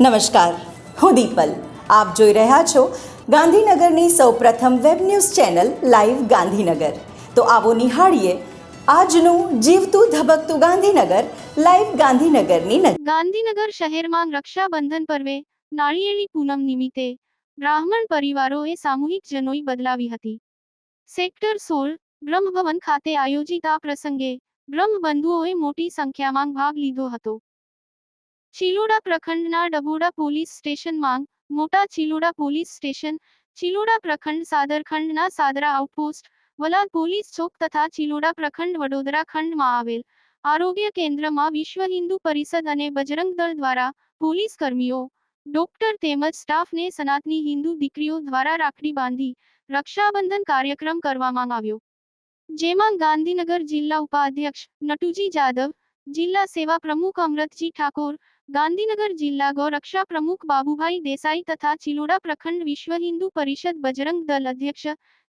નમસ્કાર. હું દીપલ. આપ જોઈ રહ્યા છો ગાંધીનગરની સૌપ્રથમ web news channel live Gandhinagar. તો આવો નિહાળીએ આજનું જીવતું ધબકતું ગાંધીનગર લાઈવ ગાંધીનગરની ગાંધીનગર શહેરમાં રક્ષાબંધન પર્વે નાળિયેરી પૂનમ નિમિત્તે બ્રાહ્મણ પરિવારોએ સામૂહિક જનોઈ બદલાવી હતી. સેક્ટર સોળ, બ્રહ્મભવન ખાતે આયોજિત આ પ્રસંગે બ્રહ્મબંધુઓએ મોટી સંખ્યામાં ભાગ લીધો હતો. ચિલોડા પ્રખંડના ડબોડા પોલીસ સ્ટેશનમાં મોટા ચિલોડા પોલીસ સ્ટેશન, ચિલોડા પ્રખંડ સાદરખંડના સાદરા આઉટપોસ્ટ વલાદ પોલીસ ચોક તથા ચિલોડા પ્રખંડ વડોદરા ખંડમાં આવેલ. આરોગ્ય કેન્દ્રમાં વિશ્વ હિન્દુ પરિષદ અને બજરંગ દળ દ્વારા પોલીસ કર્મીઓ, ડોક્ટર તેમજ સ્ટાફને સનાતની હિન્દુ દીકરીઓ દ્વારા રાખડી બાંધી રક્ષાબંધન કાર્યક્રમ કરવામાં આવ્યો. જેમાં ગાંધીનગર જિલ્લા ઉપાધ્યક્ષ નટુજી જાદવ જિલ્લા સેવા પ્રમુખ અમરતજી ઠાકોર, ગાંધીનગર જિલ્લા ગૌરક્ષા પ્રમુખ બાબુભાઈ દેસાઈ તથા ચિલોડા પ્રખંડ વિશ્વ હિન્દુ પરિષદ બજરંગ દળ અધ્યક્ષ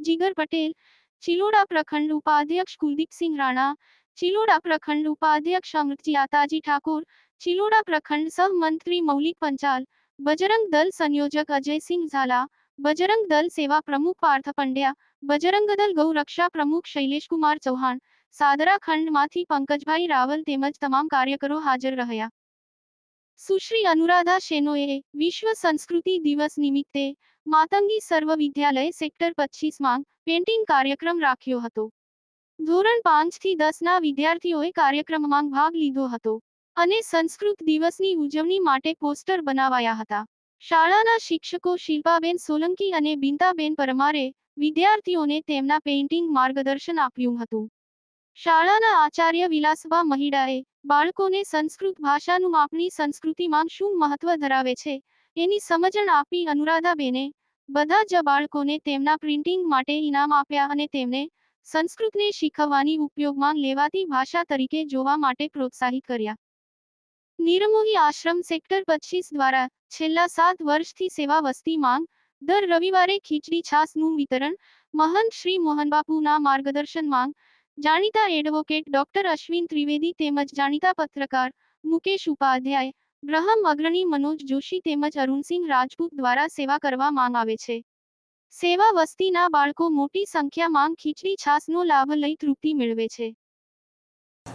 જીગર પટેલ, ચિલોડા પ્રખંડ ઉપાધ્યક્ષ કુલદીપસિંહ રાણા, ચિલોડા પ્રખંડ ઉપાધ્યક્ષ અમૃતજી આતાજી ઠાકોર, ચિલોડા પ્રખંડ સહમંત્રી મૌલિક પંચાલ, બજરંગ દળ સંયોજક અજયસિંહ ઝાલા, બજરંગ દળ સેવા પ્રમુખ પાર્થ પંડ્યા, બજરંગ દળ ગૌરક્ષા પ્રમુખ શૈલેષકુમાર ચૌહાણ સાદરા ખંડમાંથી પંકજભાઈ રાવલ તેમજ તમામ કાર્યકરો હાજર રહ્યા. સુશ્રી અનુરાધા શેનોએ વિશ્વ સંસ્કૃતિ દિવસ નિમિત્તે માતંગી સર્વ વિદ્યાલય સેક્ટર પચીસમાં પેન્ટિંગ કાર્યક્રમ રાખ્યો હતો. ધોરણ પાંચથી દસના વિદ્યાર્થીઓએ કાર્યક્રમમાં ભાગ લીધો હતો અને સંસ્કૃત દિવસની ઉજવણી માટે પોસ્ટર બનાવાયા હતા. શાળાના શિક્ષકો શિલ્પાબેન સોલંકી અને બિંતાબેન પરમારે વિદ્યાર્થીઓને તેમના પેઇન્ટિંગ માર્ગદર્શન આપ્યું હતું. શાળાના આચાર્ય વિલાસબા મહિડાએ બાળકોને સંસ્કૃત ભાષાનું આપણી સંસ્કૃતિમાં શું મહત્વ ધરાવે છે એની સમજણ આપી અનુરાધાબેને બધા જ બાળકોને તેમના પ્રિન્ટિંગ માટે ઇનામ આપ્યા અને તેમને સંસ્કૃતને શીખવવાની ઉપયોગમાં લેવાતી ભાષા તરીકે જોવા માટે પ્રોત્સાહિત કર્યા. નિરમોહી આશ્રમ સેક્ટર પચીસ દ્વારા છેલ્લા સાત વર્ષથી સેવા વસ્તી માંગ દર રવિવારે ખીચડી છાસનું વિતરણ મહંત શ્રી મોહનબાપુના માર્ગદર્શન માંગ જાણીતા એડવોકેટ ડોક્ટર અશ્વિન ત્રિવેદી તેમજ જાણીતા પત્રકાર મુકેશ ઉપાધ્યાય બ્રહ્મ અગ્રણી મનોજ જોશી તેમજ અરુણસિંહ રાજપૂત દ્વારા સેવા કરવા માંગ આવે છે. સેવા વસ્તીના બાળકો મોટી સંખ્યામાં ખીચડી છાસનો લાભ લઈ તૃપ્તિ મેળવે છે.